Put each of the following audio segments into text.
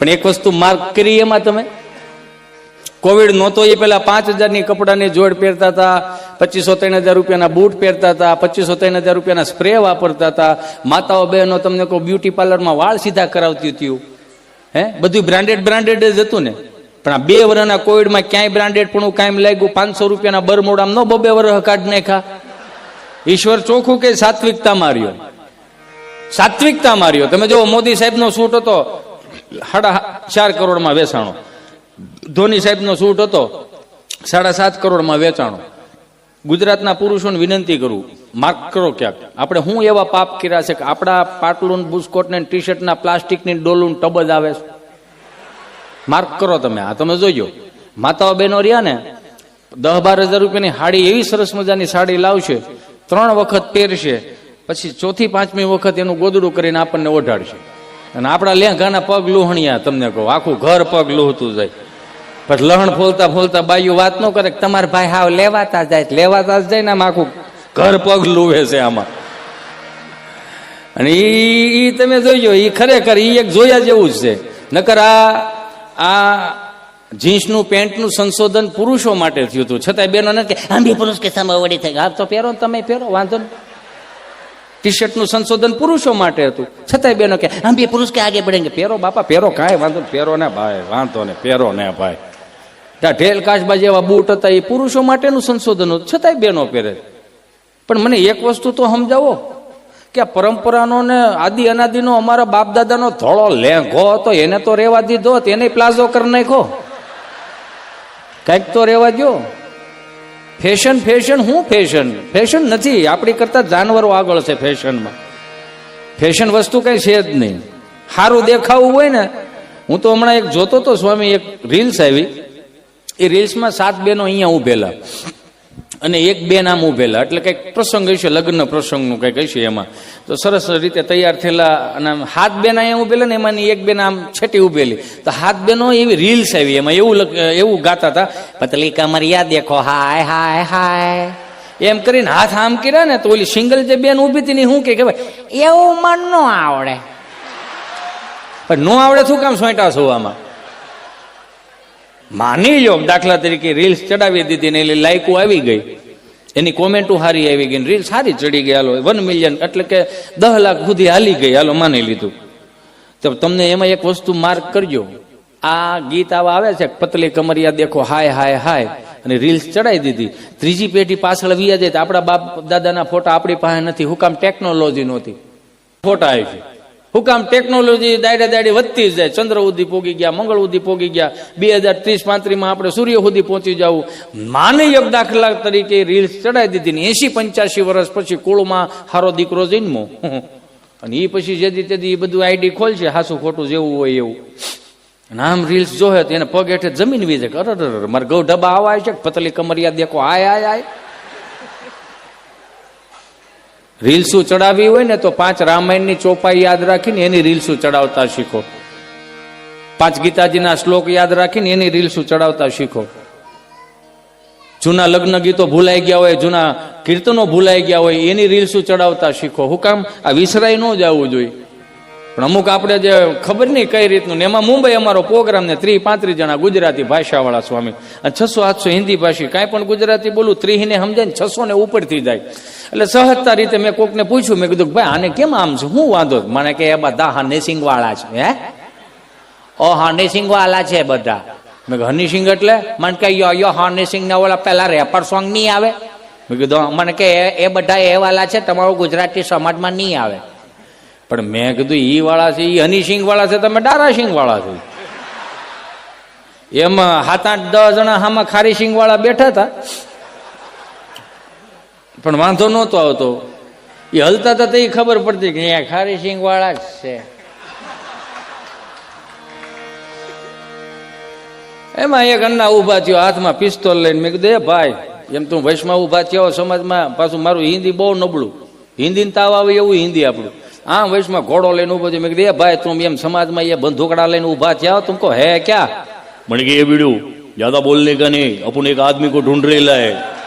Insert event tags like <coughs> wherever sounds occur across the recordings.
પણ એક વસ્તુ માર્ક કરી એમાં તમે? કોવિડ નહોતો, એ પહેલા પાંચ હજારની કપડાની જોડ પહેરતા હતા પચીસો ત્રણ હજાર રૂપિયાના બૂટ પહેરતા હતા પચીસો ત્રણ હજાર રૂપિયાના સ્પ્રે વાપરતા હતા. માતાઓ બહેનો તમને કોઈ બ્યુટી પાર્લરમાં વાળ સીધા કરાવતી હતી હે? બધું બ્રાન્ડેડ બ્રાન્ડેડ જ હતું ને. પણ આ બે વર્ષના કોવિડમાં ક્યાંય બ્રાન્ડેડ પણ કાંઈ લાગ્યું, પાંચસો રૂપિયાના બરમોડામ નો બબે વર્ષ કાઢ નાખા ઈશ્વર ચોખ્ખું કે સાત્વિકતા માર્યો? સાત્વિકતા માર્યો. તમે જો મોદી સાહેબનો શૂટ હતો. સાડા ચાર કરોડમાં વેચાણો. ધોની સાહેબનો શૂટ હતો, સાડા સાત કરોડમાં વેચાણો. ગુજરાતના પુરુષોને વિનંતી કરું માર્ક કરો ક્યાંક. આપણે શું એવા પાપ કર્યા છે કે આપણા પાટલુન બુસ્કોટ ને ટી શર્ટના પ્લાસ્ટિકની ડોલું ટબ જ આવે છે. માર્ક કરો તમે, આ તમે જોજો માતાઓ બહેનો રહ્યા ને દસ બાર હજાર રૂપિયાની સાડી એવી સરસ મજાની સાડી લાવશે, ત્રણ વખત પહેરશે, પછી ચોથી પાંચમી વખત એનું ગોદડું કરીને આપણને ઓઢાડશે. અને આપણા લેંઘાના પગ લુહણિયા, તમને કહું, આખું ઘર પગ લુહતું જાય. પછી લહણ ફોલતા ફોલતા બાયું વાત ન કરે કે તમારા ભાઈ હાવ લેવાતા જાય લેવાતા જાય ને આમ આખું ઘર પગ લુવે છે આમાં. અને ઈ તમે જોઈજો ઈ ખરેખર ઈ એક જોયા જેવું જ છે. નકર આ આ જીન્સનું, પેન્ટનું સંશોધન પુરુષો માટે થયું હતું. છતાંય બેનો નથી આમ બી પુરુષ કે સમવડી થઈ હા તો પહેરો તમે પહેરો, વાંધો નહીં. ટી શર્ટનું સંશોધન પુરુષો માટે હતું. છતાંય બેનો કે, આમ બી પુરુષ કે આગે બઢેંગે પહેરો બાપા પહેરો કાંઈ વાંધો પહેરો ને ભાઈ, વાંધો ને પહેરો ને ભાઈ. ત્યાં ઢેલ કાચબા જેવા બૂટ હતા એ પુરુષો માટેનું સંશોધન હતું. છતાંય બેનો પહેરે. પણ મને એક વસ્તુ તો સમજાવો, કે આ પરંપરાનો ને આદિ અનાદિનો અમારા બાપ દાદાનો ધોળો લેંઘો હતો. એને તો રેવા દીધો એને પ્લાઝો કરી નાખો કંઈક તો રેવા દો ફેશન ફેશન શું ફેશન? ફેશન નથી, આપણી કરતા જાનવરો આગળ છે ફેશનમાં. ફેશન વસ્તુ કઈ છે જ નહીં. સારું દેખાવું હોય ને, હું તો હમણાં એક જોતો તો સ્વામી એક રીલ્સ આવી. એ રીલ્સમાં સાત બહેનો અહીંયા ઉભેલા અને એક બે નામ ઉભેલા. એટલે કંઈક પ્રસંગ હશે, લગ્ન પ્રસંગનું કંઈક હશે એમાં. તો સરસ રીતે તૈયાર થયેલા અને હાથ બેન અહીંયા ઉભેલા ને એમાંની એક બે આમ છેટી ઉભેલી. તો હાથ બેનો એવી રીલ્સ આવી, એમાં એવું એવું ગાતા હતા પતલી કમરિયા દેખો, હાય હાય હાય. એમ કરીને હાથ આમ કર્યા ને તો ઓલી સિંગલ જે બેન ઊભી હતી ને શું કે ભાઈ, એવું મન ન આવડે. પણ ન આવડે શું કામ સોંટા છો આમાં? માની લો દાખલા તરીકે રીલ્સ ચડાવી દીધી ને એટલે લાઈકો આવી ગઈ. એની કોમેન્ટો સારી આવી ગઈ રીલ સારી ચડી ગઈ હાલો. વન મિલિયન એટલે કે દસ લાખ સુધી હાલી ગઈ, હાલો, માની લીધું. તો તમને એમાં એક વસ્તુ માર્ક કરજો. આ ગીત આવા આવે છે, પતલી કમરિયા દેખો, હાય હાય હાય. અને રીલ્સ ચડાવી દીધી. ત્રીજી પેઢી પાછળ વિયા જાય આપણા બાપ દાદાના ફોટા આપણી પાસે નથી. હું કામ ટેકનોલોજી નહોતી. ફોટા આવી છે હું કામ ટેકનોલોજી દાડે દાડે વધતી જાય. ચંદ્ર સુધી પોગી ગયા, મંગળ સુધી પોગી ગયા. બે હજાર ત્રીસ પાંત્રીસમાં આપણે સૂર્ય સુધી પહોંચી જવું. માની દાખલા તરીકે રીલ્સ ચડાવી દીધી ને એસી પંચ્યાસી વર્ષ પછી કુળમાં હારો દીકરો જન્મો <laughs> અને એ પછી જેદી તેદી એ બધું આઈડી ખોલશે, હાસું ખોટું જેવું હોય એવું. આમ રીલ્સ જોહે તો એને પગ હેઠે જમીન વીજે જાય અરે અરે મારે ગૌ ડબ્બા આવા છે પતલી કમરિયા દેખો, આય આય આય. રીલ્સું ચડાવી હોય ને તો પાંચ રામાયણની ચોપાઈ યાદ રાખીને એની રીલ્સું ચડાવતા શીખો. પાંચ ગીતાજીના શ્લોક યાદ રાખીને એની રીલ્સું ચડાવતા શીખો. જૂના લગ્ન ગીતો ભૂલાઈ ગયા હોય, જૂના કીર્તનો ભૂલાઈ ગયા હોય, એની રીલ્સું ચડાવતા શીખો. હું કામ આ વિસરાય ન જવું જોઈએ. પણ અમુક આપણે જે ખબર નહીં કઈ રીતનું એમાં મુંબઈ અમારો પ્રોગ્રામ ને ત્રીસ પાંત્રીસ જણા ગુજરાતી ભાષાવાળા સ્વામી. અને છસો આઠસો હિન્દી ભાષી, કાંઈ પણ ગુજરાતી બોલું ત્રીસને સમજાય ને છસો ને ઉપરથી જાય. એટલે સહજતા રીતે મેં કોકને પૂછ્યું, મેં કીધું ભાઈ, આને કેમ આમ છે? શું વાંધો મને કે એ બધા હનીસિંગ વાળા છે, હે? ઓ હનીસિંગ વાળા છે બધા. મેં હનીસિંગ એટલે? મને કે યો યો હનીસિંગ ને ઓલા પેલા રેપર સોંગ નહીં આવે? મેં કીધું મને કે એ- એ બધા એ વાળા છે, તમારું ગુજરાતી સમાજમાં નહીં આવે. પણ મેં કીધું, ઈ વાળા છે, ઈ હનીસિંગ વાળા છે, તમે દારાસિંગ વાળા છો. એમાં સાત આઠ દસ જણા આમાં ખારીસિંગ વાળા બેઠા હતા. પણ વાંધો નહોતો આવતો. એ હલતા હતા તો એ ખબર પડતી કે અહીંયા ખારી સિંગવાળા જ છે. એમાં એક અન્ના ઊભા થયો, હાથમાં પિસ્તોલ લઈને મેં કીધું, એ ભાઈ, એમ તું વૈશમાં ઊભા થયો સમાજમાં, પાછું મારું હિન્દી બહુ નબળું. હિન્દીને તાવ આવે એવું હિન્દી આપણું. આમ વૈશમાં ઘોડો લઈને ઊભો થયો. મેં કીધું, એ ભાઈ, તું એમ સમાજમાં એ બંધુકડા લઈને ઊભા થયા તું કહો, હે ક્યાં? મને કે, એ બીડું જ્યાદા બોલને કા નહીં? અપન એક આદમી કો ઢૂંઢ રહેલા હે.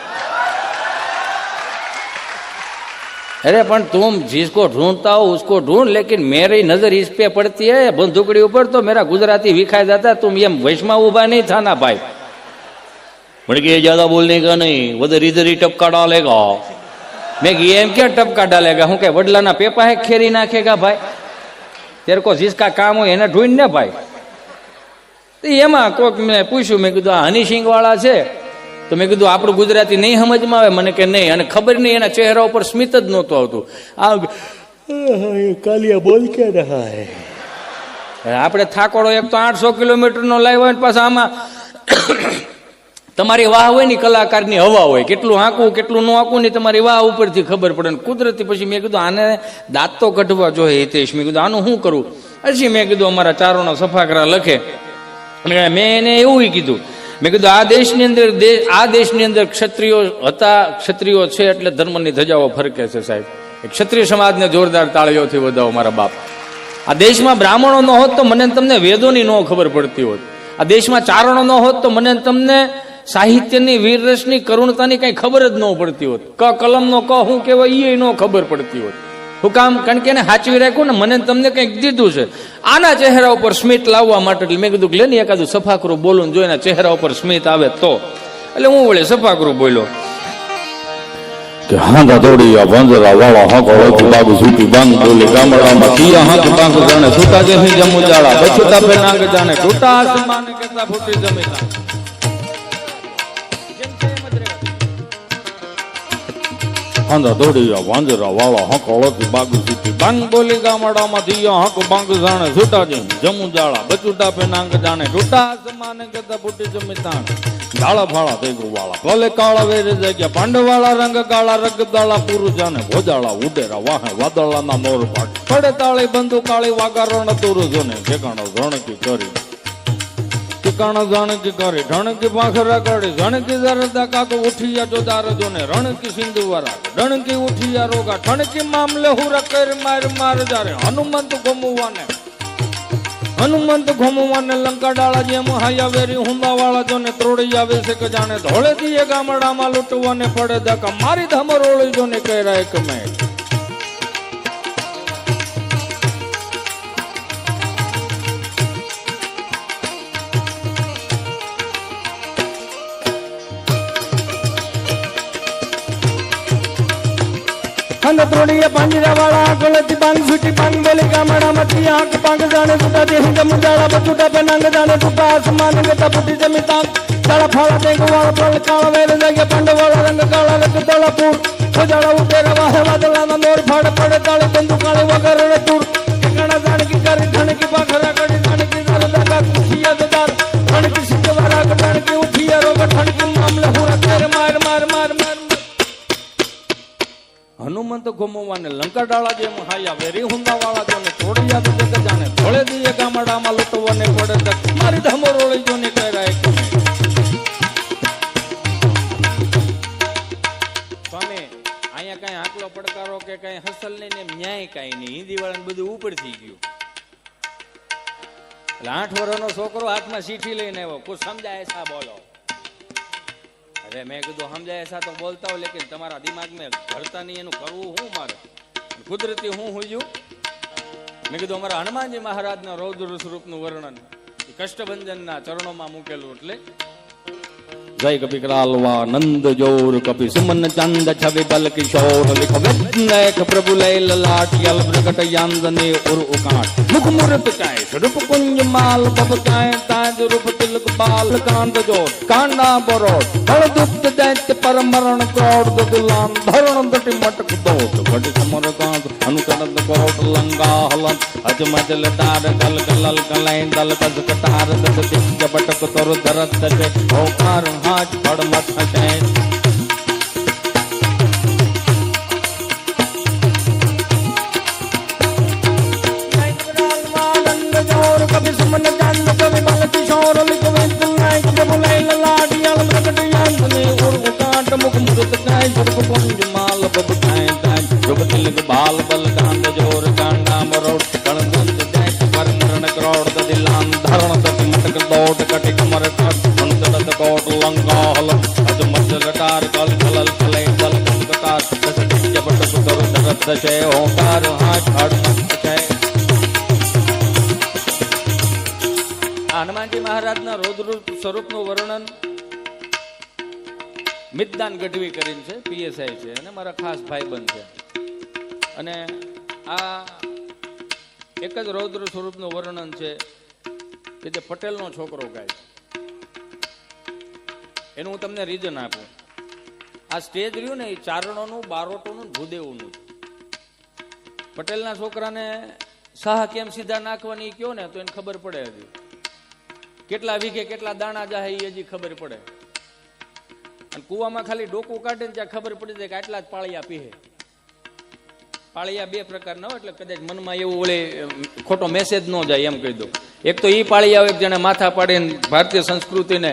अरे पण तुम जिसको ढूंढता हो उसको ढूंढ लेकिन मेरी नजर इस पे पड़ती है बंदूकड़ी ऊपर तो मेरा गुजराती विखाई जाता है तुम ये वैष्णव उभा नहीं था ना भाई म्हणे की ये ज्यादा बोलने का नहीं उधर इधर ही टपका डालेगा मैं कि ये क्या टपका डालेगा हूँ क्या वडला ना पेपा है खेरी नाखेगा भाई तेरे को जिसका काम हो એને ઢૂંઢ ને ભાઈ તો એમાં કોક મેં પૂછ્યું મેં કીધું આ હની સિંગ વાળા છે તો મેં કીધું આપણું ગુજરાતી નહીં સમજમાં આવે? મને કે નહીં. અને ખબર નહીં એના ચહેરા ઉપર સ્મિત જ નહોતું આવતું. આ કાલિયા બોલ કે રહા હે? આપણે થાકોડો એક તો આઠસો કિલોમીટરનો લાવ્યો હોય પાછા આમાં તમારી વાહ હોય ને કલાકારની હવા હોય. કેટલું હાંકવું કેટલું ન હાંકવું ને તમારી વાહ ઉપરથી ખબર પડે ને કુદરતી. પછી મેં કીધું આને દાંત તો કઢવા જોઈએ હિતેશ. મેં કીધું આનું શું કરવું પછી મેં કીધું અમારા ચારોના સફાકરા લખે. મેં એને એવું કીધું મેં કીધું, આ દેશની અંદર આ દેશની અંદર ક્ષત્રિયો હતા, ક્ષત્રિયો છે એટલે ધર્મની ધજાઓ ફરકે છે સાહેબ. ક્ષત્રિય સમાજને જોરદાર તાળીઓથી વધાવો મારા બાપ. આ દેશમાં બ્રાહ્મણો ન હોત તો મને તમને વેદોની ન ખબર પડતી હોત. આ દેશમાં ચારણો ન હોત તો મને તમને સાહિત્યની, વીરરસની, કરુણતાની કઈ ખબર જ ન પડતી હોત. ક કલમનો ક હું કહેવાય એ ન ખબર પડતી હોત. હું કામ કારણ કે એને હાચવી રાખ્યું ને મને તમને કંઈક દીધું છે. આના ચહેરા ઉપર સ્મિત લાવવા માટે એટલે મેં કીધું લે ને એકાદું સફાકરું બોલું જો એના ચહેરા ઉપર સ્મિત આવે તો. એટલે હું વળે સફાકરું બોલ્યો. હાંધા દોડી વાંદરા વાળા હાંકો હોય બાગુ સૂટી બાંગ જાણે સુતા જે જમુ જાળા. બચુતા પે નાગ જાણે ટૂટા આસમાન કેતા ફૂટી જમીન. હાંધા દોડ્યા વાંજરા વાળા હાંકો હોય બાગ સૂટી. બાંગ બોલી ગામડામાં કિયા હાંક બાંગ જાણે છૂટા જે જમું જાળા બચુટા પે નાંગ જાણે છૂટા આસમાને કરતા ફૂટી જમીન ઝાડા ફાળા થઈ ગયું વાળા. ભલે કાળા વેરે જગ્યા, પાંડવાળા રંગ કાળા, રગ દાળા પૂરું જાને ભોજાળા ઉડેરા વાહે વાદળાના મોર પાટ પડે તાળી બંધુ કાળી વાગારણ તુરુ જોને ઠેકાણો રણકી કરી. ઠેકાણો જાણકી કરે ઢણકી પાખરા કરે ઝણકી ધરતા કાકો ઉઠિયા જો દાર જોને રણકી સિંધુ વાળા રણકી ઉઠિયા રોગા, ઠણકી મામલે હુરા કરી માર માર જારે, હનુમંત ગમુવાને હનુમંત ઘોમવાને લંકા ડાળા જેમ હાયા વેરી, હુંદા વાળા જોને ત્રોડી આવે છે કે જાણે ધોળે દીએ ગામડામાં લૂંટવાને પડે દાકા મારી ધમરોળી જોને કર્યા એક મેં અને ત્રોડીએ પાંજરા વાળા ગળતી બાંગ છૂટી બાંગ બોલી ગામડા મતી આંખ પાંગ જાણે સુતા દે હિંદ મુજાળા બચુટા પે નાંગ જાણે ટૂટા આસમાન ગતા પુટી જમી તાંગ તાળા ફાળા દે ગવાળા ફળ કાળા વેર જાગે પાંડ વાળા રંગ કાળા રંગ તળા પૂર ખોજાળા ઉઠે રવા હે વાદળાના મોર ફાડ પડે તાળી બંદુ કાળી વગર રે તુર. ઠેકાણા જાણકી કરી ઠણકી પાખરા લંકા ડાળા જેમ હાયા વેરી હુંદા વાળા જોને તોડી તો જગ જાણે ભોળે દીએ ગામડામાં લૂંટવાને પડે ધક્કા મારી જોને કર્યા એક સ્વામી, અહીંયા કઈ આકલો પડકારો કે કઈ હસલ નહીં ને કઈ નહીં. હિન્દી વાળાને બધું ઉપર ગયું. એટલે આઠ વર્ષનો છોકરો હાથમાં સીઠી લઈને આવ્યો. કોઈ સમજાય સા બોલો? અરે મેં કીધું, સમજાય એસા તો બોલતા હોય, લેકિન તમારા દિમાગ મેં ભરતા નહીં, એનું કરવું શું મારે? કુદરતી હું હુંયું મેં કીધું, અમારા હનુમાનજી મહારાજના રૌદ્ર સ્વરૂપનું વર્ણન કષ્ટભંજનના ચરણોમાં મૂકેલું એટલે જય કપિ કરાલવા, નંદ જોર કપિ, સુમન ચંદ છવિ બલ કિશોર, લિખ વિઘ્નેક પ્રભુ લય લલાટ યલ પ્રગટ યાંદને ઉર ઉકાટ મુખ મુરત કાય, સ્વરૂપ કુંજ માલ બબ કાય, તાજ રૂપ તિલક બાલ, કાંત જોર, કાંડા બરોડ, ફળ દુપ્ત દૈત્ય પરમરણ ક્રોડ દુલામ ધરણ દટી મટક દોટ, ઘટ સમર કાંત અનુકરત કોટ, લંગા હલન, અજમજલ લતાર કલ કલલ કલૈ દલ કસ કટાર દસ દિગ્જ બટક તર, ધરત દટે ઓકાર માં જ ફળમ થશે કભી સુમન જાન કભી બાલ કિશોર લિખ વેદ નાયક બોલે લલાડિયા પ્રગટ યાંતને ઉર્વ કાટ મુખ મુરત કાય જબ પંજ માલ બબ કાય તાજ જબ તિલક બાલ બલ થશે આ હનુમાનજી મહારાજના રૌદ્ર સ્વરૂપનું વર્ણન મિતદાન ગઢવી કરીને છે, પીએસઆઈ છે અને મારા ખાસ ભાઈબંધ છે. અને આ એક જ રૌદ્ર સ્વરૂપનું વર્ણન છે કે જે પટેલનો છોકરો ગાય એનું હું તમને રીઝન આપું. આ સ્ટેજ રહ્યું ને, એ ચારણોનું, બારોટોનું, ભૂદેવનું. પટેલના છોકરાને સાહ કેમ સીધા નાખવાની કયો ને? તો એને ખબર પડે હજી. કેટલા વીઘે કેટલા દાણા જાહે એ હજી ખબર પડે. અને કુવામાં ખાલી ડોકું કાઢે ને ત્યાં ખબર પડી જાય કે આટલા જ પાળિયા પીહે. પાળિયા બે પ્રકારના હોય એટલે કદાચ મનમાં એવું ઓલે ખોટો મેસેજ ન જાય એમ કહી દો એક તો એ પાળિયા હોય જેને માથા પાડીને ભારતીય સંસ્કૃતિને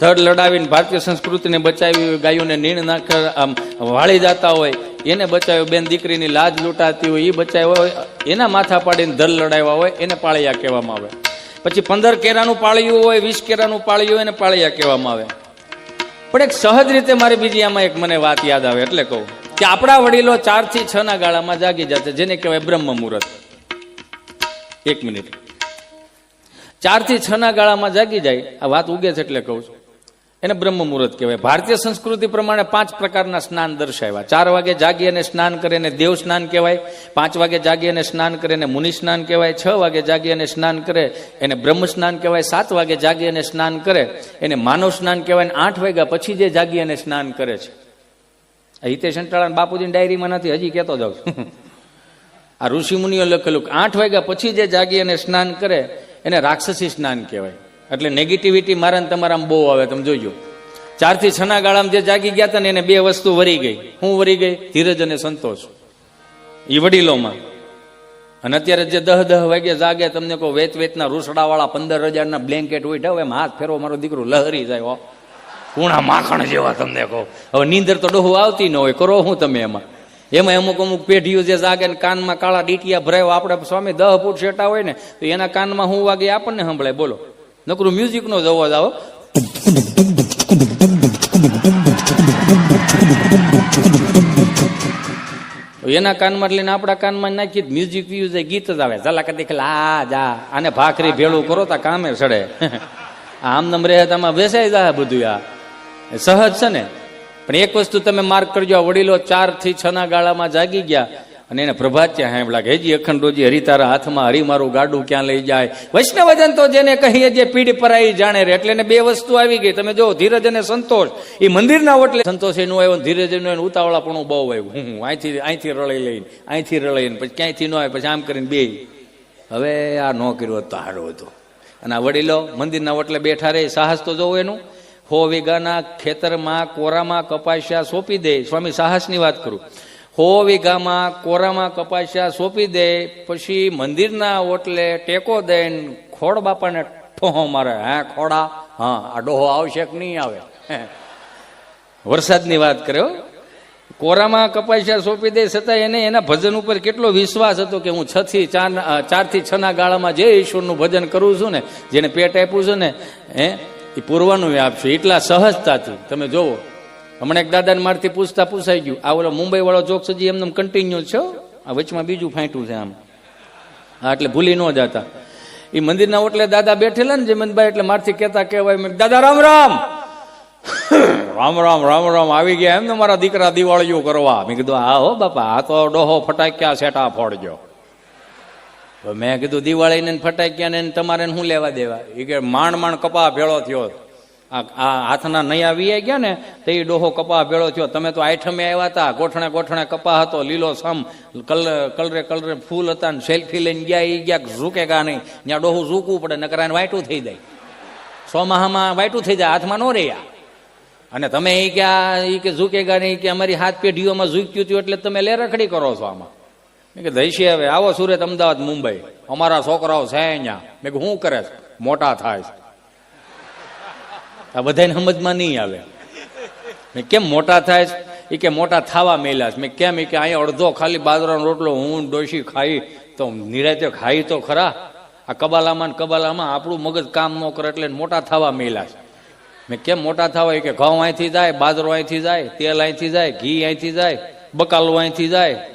ધડ લડાવીને ભારતીય સંસ્કૃતિને બચાવી ગાયોને નીણ નાખ, આમ વાળી જતા હોય એને બચાવ્યો, બેન દીકરીની લાજ લૂંટાતી હોય એ બચાવ્યો હોય, એના માથા પાડીને ધર લડાવ્યા હોય, એને પાળિયા કહેવામાં આવે. પછી પંદર કેરાનું પાળિયું હોય, વીસ કેરાનું પાળિયું હોય, એને પાળિયા કહેવામાં આવે. પણ એક સહજ રીતે મારે બીજી આમાં એક મને વાત યાદ આવે, એટલે કહું કે આપણા વડીલો ચારથી છ ના ગાળામાં જાગી જતા જેને કહેવાય બ્રહ્મ મુહૂર્ત. એક મિનિટ. ચારથી છ ના ગાળામાં જાગી જાય, આ વાત ઉગે છે એટલે કહું છું. એને બ્રહ્મ મુહૂર્ત કહેવાય. ભારતીય સંસ્કૃતિ પ્રમાણે પાંચ પ્રકારના સ્નાન દર્શાવ્યા. ચાર વાગે જાગી અને સ્નાન કરે એને દેવ સ્નાન કહેવાય. પાંચ વાગે જાગી અને સ્નાન કરે એને મુનિ સ્નાન કહેવાય. છ વાગે જાગી અને સ્નાન કરે, એને બ્રહ્મ સ્નાન કહેવાય. સાત વાગે જાગી અને સ્નાન કરે, એને માનવ સ્નાન કહેવાય. અને આઠ વાગ્યા પછી જે જાગી અને સ્નાન કરે છે. હિતેશ અંટાળા બાપુજીની ડાયરીમાં નથી, હજી કહેતો જાઉં છું. આ ઋષિ મુનિઓ લખેલું આઠ વાગ્યા પછી જે જાગી અને સ્નાન કરે, એને રાક્ષસી સ્નાન કહેવાય. એટલે નેગેટિવિટી મારા તમારા તમારામાં બહુ આવે, તમે જોજો. ચારથી છના ગાળામાં જે જાગી ગયા હતા ને એને બે વસ્તુ વરી ગઈ. હું વરી ગઈ? ધીરજ અને સંતોષ. એ વડીલોમાં. અને અત્યારે જે દહ દહ વાગે જાગે, તમને કહો વેત વેતના રૂસડાવાળા પંદર હજારના બ્લેન્કેટ ઉઠાવ એમ હાથ ફેરવો, મારો દીકરો લહરી જાય, હો. કુણા માખણ જેવા તમને કહો. હવે નીંદર તો ડોહું આવતી ન હોય, કરો શું તમે એમાં. એમાં અમુક અમુક પેઢીઓ જે જાગે ને કાનમાં કાળા ડીટિયા ભરાયો, આપણે સ્વામી દહ ફૂટ શેટા હોય ને, તો એના કાનમાં હું વાગે આપણને સંભળાય, બોલો. નકરું મ્યુઝિક નો અવાજ જ આવો એના કાનમાં લઈને આપણા કાનમાં નાખી મ્યુઝિક વ્યૂઝ ગીત જ આવે. જલા કદી આ જા, આને ભાખરી ભેળું કરો તા કામે સડે. આમ નમ રહે, આમાં બેસાઈ જાય બધું આ. સહજ છે ને? પણ એક વસ્તુ તમે માર્ક કરજો વડીલો ચારથી છ ના ગાળામાં જાગી ગયા. અને એને પ્રભાત ત્યાં સાંભળ્યા કે, હેજી અખંડોજી હરિતારા હાથમાં હરી મારું ગાડું ક્યાં લઈ જાય? વૈષ્ણવજન તો જેને કહીએ જે પીડ પરાઈ જાણે રે, એટલે એને બે વસ્તુ આવી ગઈ. તમે જો, ધીરજ અને સંતોષ. એ મંદિરના ઓટલે સંતોષ એનું આવ્યો ધીરજ એનું એનું ઉતાવળાપણું બહુ આવ્યું. હું અહીંથી અહીંથી રળી લઈને અહીંથી રળીને પછી ક્યાંયથી ન આવે, પછી આમ કરીને બે હવે આ ન કર્યું તો સારું હતું. અને આ વડીલો મંદિરના ઓટલે બેઠા રહે સાહસ તો જોવું એનું. હો વિગાના ખેતરમાં, કોરામાં કપાસ્યા સોંપી દે. સ્વામી સાહસની વાત કરું. હો વીઘામાં કોરામાં કપાસ્યા સોંપી દે, પછી મંદિરના ઓટલે ટેકો દઈને ખોડ બાપાને ઠોહો મારે. હે ખોડા હા, આ ડોહો આવશે કે નહીં આવે. વરસાદની વાત કર્યો? કોરામાં કપાસ્યા સોંપી દે છતાં એને એના ભજન ઉપર કેટલો વિશ્વાસ હતો કે હું છ થી ચાર ચારથી છના ગાળામાં જે ઈશ્વરનું ભજન કરું છું ને, જેને પેટ આપ્યું છે ને, હે, એ પૂર્વનું આપશે. એટલા સહજતાથી. તમે જોવો. હમણાં એક દાદાને મારથી પૂછતા પૂછાઈ ગયું. આ ઓલો મુંબઈ વાળો જોક સજી એમને કન્ટિન્યુ છે આ વચમાં બીજું ફાંટ્યું છે આમ. હા, એટલે ભૂલી ન જતા. એ મંદિરના ઓટલે દાદા બેઠેલા ને જયમંતભાઈ એટલે મારથી કહેતા કહેવાય દાદા, રામ રામ. <coughs> રામ રામ રામ રામ. આવી ગયા એમને મારા દીકરા દિવાળીઓ કરવા. મેં કીધું, હા, હો, બાપા, આ તો ડોહો ફટાક્યા સેટા ફોડજો. મેં કીધું દિવાળી ને ફટાક્યા ને તમારે શું લેવા દેવા? એ કે, માંડ માંડ કપા ભેળો થયો. આ હાથના નયા વીઆઈ ગયા ને, તો એ ડોહો કપા ભેળો થયો. તમે તો આઠમે આવ્યા હતા. ગોઠણે ગોઠણે કપા હતો, લીલો સમ. કલર કલરે કલરે ફૂલ હતા ને સેલ્ફી લઈને ગયા એ ગયા ઝૂકે ગા નહીં. ત્યાં ડોહું ઝૂકવું પડે, નકરા વાયટું થઈ જાય. સોમાહામાં વાયટું થઈ જાય, હાથમાં ન રહ્યા. અને તમે એ કે આ ઈ કે ઝૂકેગા નહીં કે અમારી હાથ પેઢીઓમાં ઝૂક્યું હતું એટલે તમે લે રખડી કરો છો આમાં. મેં કે દઈશી હવે, આવો સુરત અમદાવાદ, મુંબઈ. અમારા છોકરાઓ છે અહીંયા. મેં કે શું કરે મોટા થાય છે. આ બધાને સમજમાં નહીં આવે. મેં કેમ મોટા થાય છે? એ કે મોટા થાવા મેલ્યા છે. મેં કેમ? એ કે અહીંયા અડધો ખાલી બાજરાનો રોટલો હું, ડોશી ખાઈ, તો નિરાતે ખાઈ તો ખરા. આ કબાલામાં કબાલામાં આપણું મગજ કામ ન કરે એટલે મોટા થવા મેલ્યા છે. મેં કેમ મોટા થવા? એ કે ઘઉં અહીંથી જાય, બાજરો અહીંથી જાય, તેલ અહીંથી જાય, ઘી અહીંથી જાય, બકાલો અહીંથી જાય.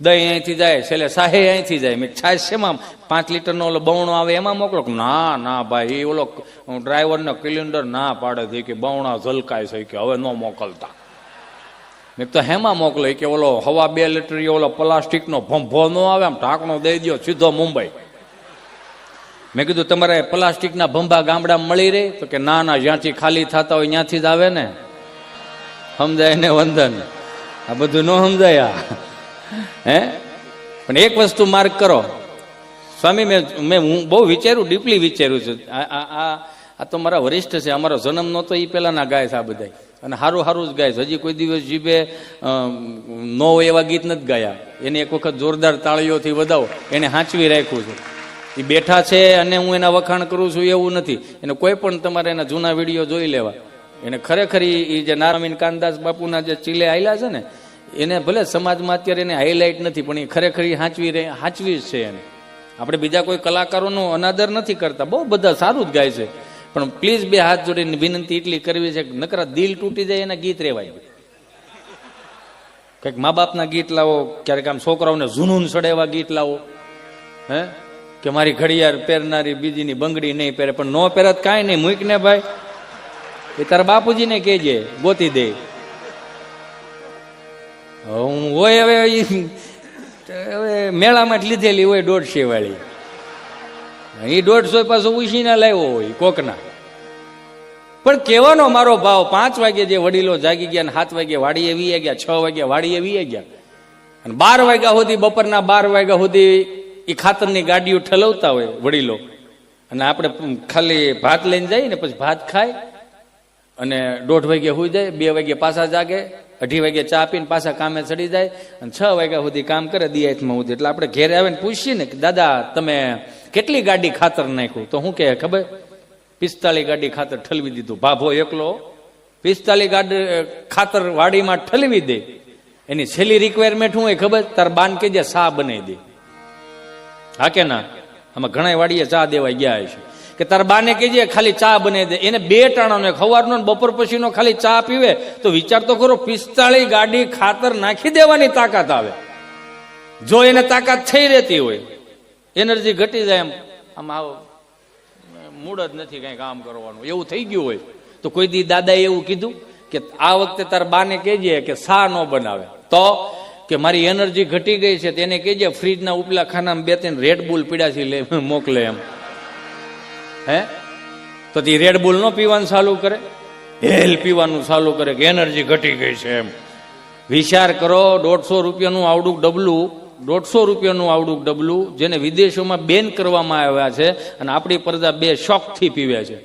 દહીં અહીંથી જાય, છેલ્લે સાહે અહીંથી જાય. મેં છાશ શેમાં? પાંચ લીટરનો ઓલો બવણો આવે, એમાં મોકલો? ના ના ભાઈ એ ઓલો ડ્રાઈવરનો કિલિન્ડર ના પાડે છે કે બવણા ઝલકાય છે કે હવે ન મોકલતા. મેં તો હેમાં મોકલો કે ઓલો હવા બે લીટર, ઓલો પ્લાસ્ટિકનો ભંભો ન આવે, આમ ઢાંકણો દઈ દો સીધો મુંબઈ. મેં કીધું, તમારે પ્લાસ્ટિકના ભંભા ગામડામાં મળી રહે તો કે, ના ના, જ્યાંથી ખાલી થતા હોય ત્યાંથી જ આવે ને. સમજાય ને વંદન? આ બધું ન સમજાય આ. હે? પણ એક વસ્તુ માર્ક કરો. સ્વામી, મેં મેં હું બહુ વિચાર્યું ડીપલી વિચાર્યું છે. આ આ- તો મારા વરિષ્ઠ છે, અમારો જન્મ નહોતો એ પહેલાંના ગાય છે આ બધા અને સારું સારું જ ગાય છે. હજી કોઈ દિવસ જીભે નો એવા ગીત નથી ગાયા. એને એક વખત જોરદાર તાળીઓથી વધાવો. એને હાંચવી રાખ્યું છે. એ બેઠા છે અને હું એના વખાણ કરું છું એવું નથી. એને કોઈ પણ તમારે એના જૂના વીડિયો જોઈ લેવા. એને ખરેખર ઈ જે નારાયણ કાનદાસ બાપુના જે ચીલે આવેલા છે ને એને ભલે સમાજમાં અત્યારે એને હાઇલાઇટ નથી, પણ એ ખરેખર હાંચવી રહે, હાંચવી જ છે એને. આપણે બીજા કોઈ કલાકારોનો અનાદર નથી કરતા. બહુ બધા સારું જ ગાય છે. પણ પ્લીઝ બે હાથ જોડીને વિનંતી એટલી કરવી છે નકરા દિલ તૂટી જાય એના ગીત રેવાય. કંઈક મા બાપના ગીત લાવો, ક્યારેક આમ છોકરાઓને ઝુનૂન સડે એવા ગીત લાવો, હે? કે મારી ઘડિયાળ પહેરનારી બીજીની બંગડી નહીં પહેરે, પણ નો પહેરત કાંઈ નહીં. મૂક ને ભાઈ, એ તારા બાપુજીને કહેજે, ગોતી દે. હું હોય હવે હવે મેળામાં જ લીધેલી હોય દોઢસો વાળી એ દોઢસો પાછો ઉછીને લાવ્યો હોય કોકના. પણ કહેવાનો મારો ભાવ, પાંચ વાગે જે વડીલો જાગી ગયા અને સાત વાગે વાડીએ વી ગયા, છ વાગે વાડીએ વી ગયા. અને બાર વાગ્યા સુધી, બપોરના બાર વાગ્યા સુધી એ ખાતરની ગાડીઓ ઠલવતા હોય વડીલો. અને આપણે ખાલી ભાત લઈને જઈએ ને પછી ભાત ખાય અને દોઢ વાગે હોઈ જાય, બે વાગે પાછા જાગે અઢી વાગે ચા પીને પાછા કામે ચડી જાય અને છ વાગ્યા સુધી કામ કરે દિયાતમાં સુધી. એટલે આપણે ઘેરે આવીને પૂછીએ ને કે, દાદા, તમે કેટલી ગાડી ખાતર નાખ્યું? તો શું કે ખબર? પિસ્તાલીસ ગાડી ખાતર ઠલવી દીધું. ભાભો એકલો પિસ્તાલીસ ગાડી ખાતર વાડીમાં ઠલવી દે. એની છેલ્લી રિક્વાયરમેન્ટ હું એ ખબર? તાર બાન કે જે સા બનાવી દે. હા કે ના? આમાં ઘણા વાડીએ ચા દેવા ગયા છે કે તાર બાને કહેજે, ખાલી ચા બનાવી દે. એને બે ટાણાનો, એક સવારનો બપોર પછીનો ખાલી ચા પીવે. તો વિચાર તો કરો પિસ્તાળી ગાડી ખાતર નાખી દેવાની તાકાત આવે. જો એને તાકાત થઈ રહેતી હોય, એનર્જી ઘટી જાય એમ. આમ આવો, મૂડ જ નથી કઈ કામ કરવાનું. એવું થઈ ગયું હોય. તો કોઈ દી દાદાએ એવું કીધું કે આ વખતે તાર બાને કહેજે કે સા ન બનાવે. તો કે મારી એનર્જી ઘટી ગઈ છે, તેને કહેજે, ફ્રીજના ઉપલા ખાનામાં બે ત્રણ રેડ બુલ પીડાથી લે, મોકલે એમ. હે? તો તે રેડ બુલ નો પીવાનું ચાલુ કરે? હેલ પીવાનું ચાલુ કરે કે એનર્જી ઘટી ગઈ છે એમ. વિચાર કરો, દોઢસો રૂપિયાનું આવડું ડબલું દોઢસો રૂપિયાનું આવડું ડબલું જેને વિદેશોમાં બેન કરવામાં આવ્યા છે અને આપણી પ્રજા બે શોખથી પીવે છે.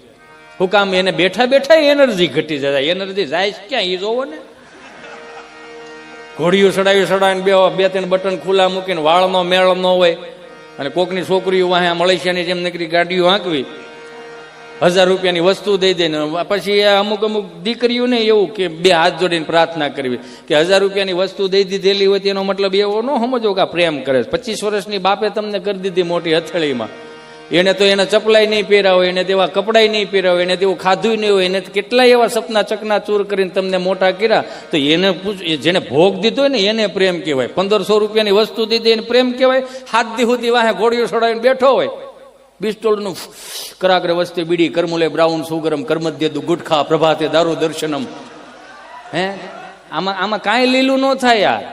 શું કામ એને બેઠા બેઠા એનર્જી ઘટી જાય. એનર્જી જાય છે ક્યાં? એ જોવો ને. ઘોડીયું સડાવી ચડાવીને બે બે ત્રણ બટન ખુલ્લા મૂકીને વાળનો મેળ ન હોય અને કોકની છોકરીઓ વાહે મલેશિયાની જેમ નીકળી ગાડીઓ હાંકવી. હજાર રૂપિયાની વસ્તુ દઈ દે પછી અમુક અમુક દીકરીઓને એવું કે બે હાથ જોડીને પ્રાર્થના કરવી કે હજાર રૂપિયાની વસ્તુ દઈ દીધેલી હોય તેનો મતલબ એવો ન સમજો કે પ્રેમ કરે પચીસ વર્ષની બાપે તમને કરી દીધી મોટી હથેળીમાં. એને તો એને ચપલાય નહીં પહેર્યા હોય, એને તેવા કપડાય નહીં પહેર્યા હોય, એને તેવું ખાધું નહીં હોય, એને કેટલાય એવા સપના ચકના ચૂર કરીને તમને મોટા કર્યા. તો એને જેને ભોગ દીધો ને એને પ્રેમ કહેવાય. પંદરસો રૂપિયાની વસ્તુ દીધી એને પ્રેમ કહેવાય. હાથ દી સુધી વાહે ઘોડીઓ છોડાવીને બેઠો હોય. બિસ્ટોલનું કરાગ્ર વસ્તે બીડી, કરમુલે બ્રાઉન, સુગરમ કર્મધ્યદુ ગુટખા, પ્રભાતે દારૂ દર્શનમ. હે? આમાં આમાં કાંઈ લીલું ન થાય યાર.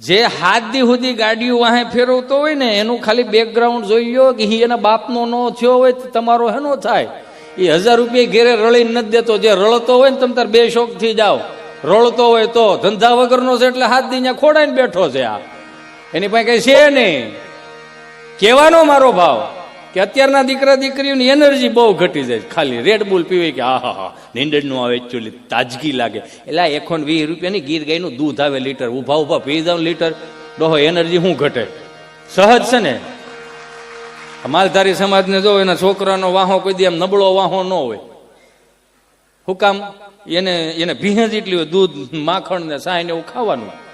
જે હાથ દી સુધી ગાડીઓ વાહે ફેરવતો હોય ને, એનું ખાલી બેકગ્રાઉન્ડ જોઈ લો કે હી એના બાપનો નો થયો હોય તો તમારો હેનો થાય. એ હજાર રૂપિયા ઘેરે રળીને નથી દેતો. જે રળતો હોય ને, તમે તાર બે શોખથી જાઓ. રળતો હોય તો ધંધા વગરનો છે એટલે હાથ દી ખોડાઈને બેઠો છે આ. એની પાસે કઈ છે નહીં. કહેવાનો મારો ભાવ કે અત્યારના દીકરા દીકરીઓની એનર્જી બહુ ઘટી જાય ખાલી રેડ બુલ પીવે કે આ હા હા નીંદરનું આવે એકચ્યુઅલી તાજગી લાગે. એટલે એકોન વીસ રૂપિયાની ગીર ગાયનું દૂધ આવે લીટર. ઊભા ઊભા, પી જાવ લીટર. ડોહો, એનર્જી શું ઘટે? સહજ છે ને? માલધારી સમાજને જો એના છોકરાનો વાહો કોઈ દે એમ નબળો વાહો ન હોય. હુકામ, એને એને ભીહ એટલી હોય, દૂધ, માખણ ને સાય ને એવું ખાવાનું.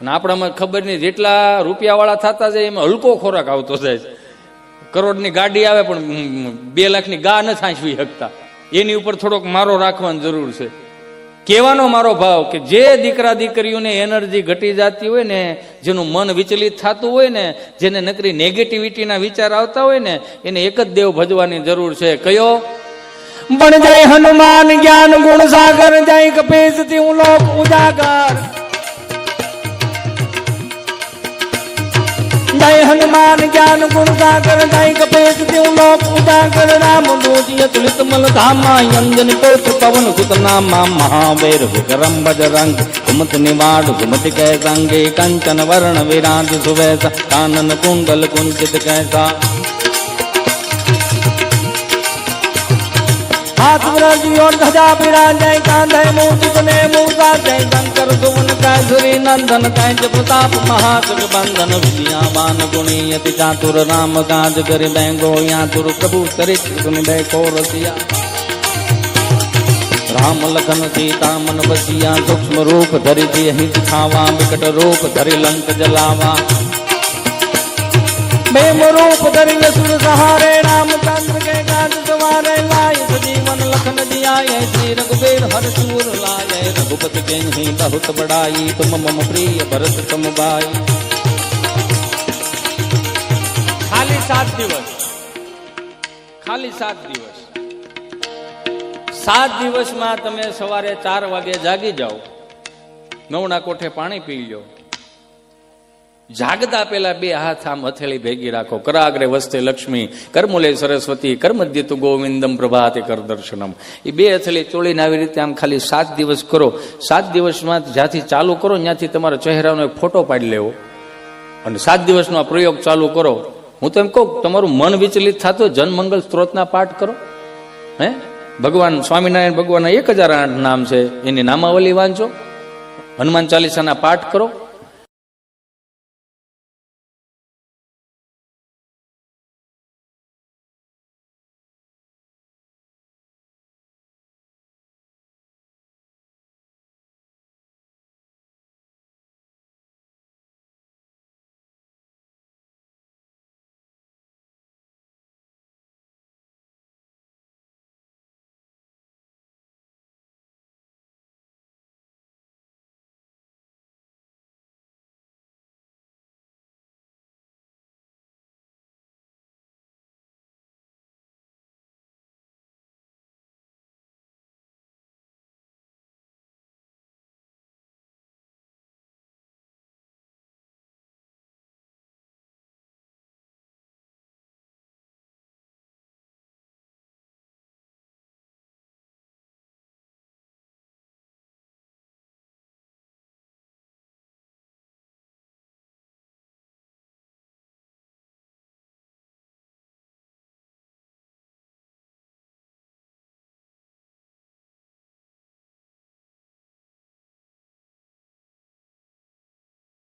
અને આપણામાં ખબર નહીં જેટલા રૂપિયાવાળા થતા જાય એમાં હલકો ખોરાક આવતો જાય છે. કરોડની ગાડી આવે પણ બે લાખની ગા ન સાંચવી શકતા. એની ઉપર થોડોક મારો રાખવાની જરૂર છે. કહેવાનો મારો ભાવ કે જે દીકરા દીકરીઓને એનર્જી ઘટી જતી હોય ને, જેનું મન વિચલિત થતું હોય ને, જેને નકરી નેગેટિવિટીના વિચાર આવતા હોય ને, એને એક જ દેવ ભજવાની જરૂર છે. કયો? પણ જાય હનુમાન, જ્ઞાન, ગુણ, સાગર, જાય કપીસ હું લોક ઉજાગર. જય હનુમાન જ્ઞાન ગુણ સાગર જય કપેશ દેવ લોક ઉદાગર રામ દોજિય તુલિત મલ ધામા અંજન કોટ પવન સુત નામા, મહાવીર વિક્રમ બજરંગ, ઘુમત નિવાડ, ઘુમત कै સંગે કંચન વરણ વિરાજ સુવેશ, કાનન કુંડલ કુંચિત કૈસા. हाथ विराज और ध्वजा विराज जय कांधे मूर्ति ने मूसा जय शंकर सुवन कैसरी नंदन कैच प्रताप महासुख बंधन विद्यावान गुणीयति चातुर राम काज कर बैंगो यातुर प्रभु चरित्र सुन बैको रसिया राम लखन सीता मन बसिया सूक्ष्म रूप धरि दियहि दिखावा विकट रूप धरि लंक जलावा बेम रूप धरि सुर सहारे सूर लाये रघुपति के ही बहुत बड़ाई तुम मम प्रिय भरत तुम बाई ખાલી સાત દિવસ ખાલી સાત દિવસ સાત દિવસમાં તમે સવારે ચાર વાગે જાગી જાઓ નવના કોઠે પાણી પી લો જાગતા પેલા બે હાથ આમ હથેળી ભેગી રાખો. કરાગ્રે વસ્તે લક્ષ્મી, કર્મુલે સરસ્વતી, કરમદ્યતુ ગોવિંદમ પ્રભાતે કર દર્શનમ. એ બે હથેળી ચોળીને આવી રીતે આમ ખાલી સાત દિવસ કરો. સાત દિવસમાં જ્યાંથી ચાલુ કરો ત્યાંથી તમારા ચહેરાનો એક ફોટો પાડી લેવો. અને સાત દિવસનો આ પ્રયોગ ચાલુ કરો. હું તો કહું તમારું મન વિચલિત થતું જનમંગલ સ્ત્રોતના પાઠ કરો. હે? ભગવાન સ્વામિનારાયણ ભગવાનના એક હજાર આઠ નામ છે. એની નામાવલી વાંચો. હનુમાન ચાલીસાના પાઠ કરો.